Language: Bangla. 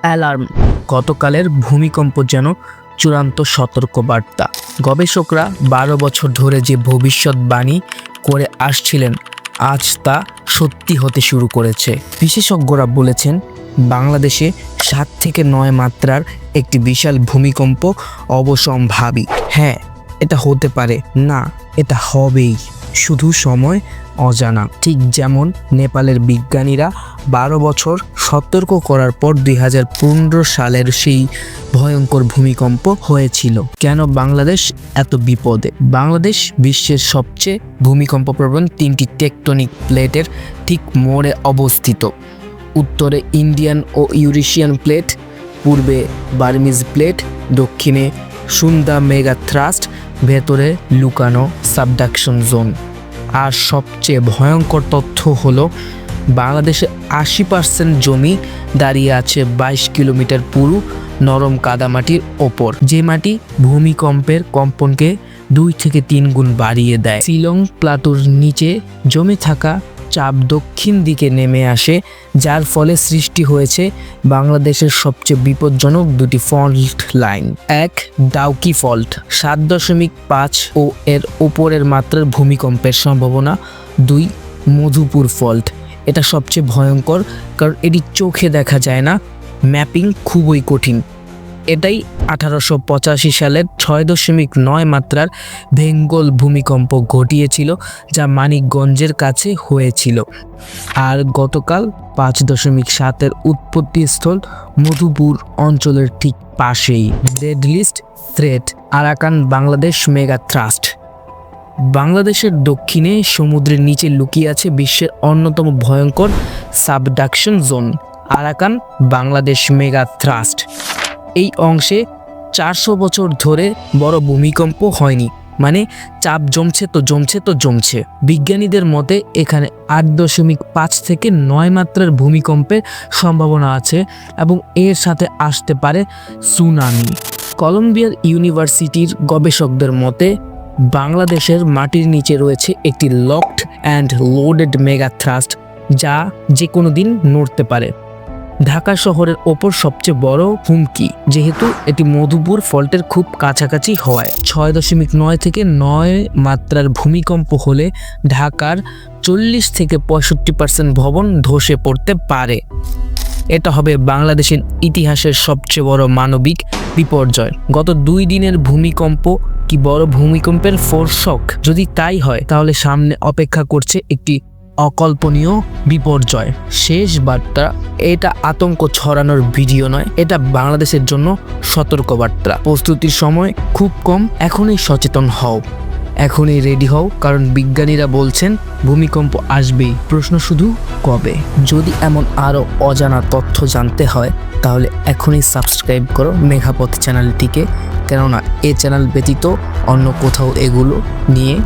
অ্যালার্ম। গতকালের ভূমিকম্প যেন চূড়ান্ত সতর্কবার্তা। গবেষকরা বারো বছর ধরে যে ভবিষ্যৎবাণী করে আসছিলেন, আজ তা সত্যি হতে শুরু করেছে। বিশেষজ্ঞরা বলেছেন, বাংলাদেশে সাত থেকে নয় মাত্রার একটি বিশাল ভূমিকম্প অবসম্ভাবী। হ্যাঁ এটা হতে পারে। না, এটা হবেই। শুধু সময় অজানা। ঠিক যেমন নেপালের বিজ্ঞানীরা বারো বছর সতর্ক করার পর দুই হাজার পনেরো সালের সেই ভয়ঙ্কর ভূমিকম্প হয়েছিল। কেন বাংলাদেশ এত বিপদে? বাংলাদেশ বিশ্বের সবচেয়ে ভূমিকম্প প্রবণ তিনটি টেকটনিক প্লেটের ঠিক মোড়ে অবস্থিত। উত্তরে ইন্ডিয়ান ও ইউরেশিয়ান প্লেট, পূর্বে বার্মিজ প্লেট, দক্ষিণে সুন্দা মেগা থ্রাস্ট ভেতরে লুকানো সাবডাকশন জোন। আর সবচেয়ে ভয়ঙ্কর তথ্য হলো, বাংলাদেশে আশি পার্সেন্ট জমি দাঁড়িয়ে আছে বাইশ কিলোমিটার পুরু নরম কাদামাটির ওপর। যে মাটি ভূমিকম্পের কম্পনকে দুই থেকে তিন গুণ বাড়িয়ে দেয়। শিলং প্লাটুর নিচে জমে থাকা চাপ দক্ষিণ দিকে নেমে আসে, যার ফলে সৃষ্টি হয়েছে বাংলাদেশের সবচেয়ে বিপজ্জনক দুটি ফল্ট লাইন। এক, ডাউকি ফল্ট। সাত দশমিক পাঁচ ও এর ওপরের মাত্রার ভূমিকম্পের সম্ভাবনা। দুই, মধুপুর ফল্ট। এটা সবচেয়ে ভয়ঙ্কর, কারণ এটি চোখে দেখা যায় না। ম্যাপিং খুবই কঠিন। এটাই আঠারোশো পঁচাশি সালের ছয় দশমিক নয় মাত্রার বেঙ্গল ভূমিকম্প ঘটিয়েছিল, যা মানিকগঞ্জের কাছে হয়েছিল। আর গতকাল পাঁচ দশমিক সাতের উৎপত্তিস্থল মধুপুর অঞ্চলের ঠিক পাশেই। Red list threat, Arakan Bangladesh mega thrust. বাংলাদেশের দক্ষিণে সমুদ্রের নিচে লুকিয়ে আছে বিশ্বের অন্যতম ভয়ঙ্কর subduction zone, Arakan Bangladesh mega thrust এই অংশে চারশো বছর ধরে বড় ভূমিকম্প হয়নি। মানে চাপ জমছে তো জমছে তো জমছে। বিজ্ঞানীদের মতে এখানে আট দশমিক পাঁচ থেকে নয় মাত্রার ভূমিকম্পের সম্ভাবনা আছে এবং এর সাথে আসতে পারে সুনামি। কলম্বিয়ার ইউনিভার্সিটির গবেষকদের মতে, বাংলাদেশের মাটির নিচে রয়েছে একটি locked and loaded mega thrust যা যে কোনো দিন নড়তে পারে। ঢাকা শহরের ওপর সবচেয়ে বড় হুমকি, যেহেতু এটি মধুপুর ফল্টের খুব কাছাকাছি হওয়ায়। ছয় দশমিক নয় থেকে নয় মাত্রার ভূমিকম্প হলে ঢাকার চল্লিশ থেকে পঁয়ষট্টি পার্সেন্ট ভবন ধসে পড়তে পারে। এটা হবে বাংলাদেশের ইতিহাসের সবচেয়ে বড় মানবিক বিপর্যয়। গত দুই দিনের ভূমিকম্প কি বড় ভূমিকম্পের ফোরশক? যদি তাই হয়, তাহলে সামনে অপেক্ষা করছে একটি অকল্পনীয় বিপর্যয়। শেষ বার্তা, এটা আতঙ্ক ছড়ানোর ভিডিও নয়, এটা বাংলাদেশের জন্য সতর্কবার্তা। প্রস্তুতির সময় খুব কম, এখনই সচেতন হও। এখনই রেডি হও, কারণ বিজ্ঞানীরা বলছেন ভূমিকম্প আসবেই। প্রশ্ন শুধু কবে? যদি এমন আরও অজানা তথ্য জানতে হয়, তাহলে এখনই সাবস্ক্রাইব করো মেঘাপথ চ্যানেলটিকে। কেননা, এ চ্যানেল ব্যতীত অন্য কোথাও এগুলো নিয়ে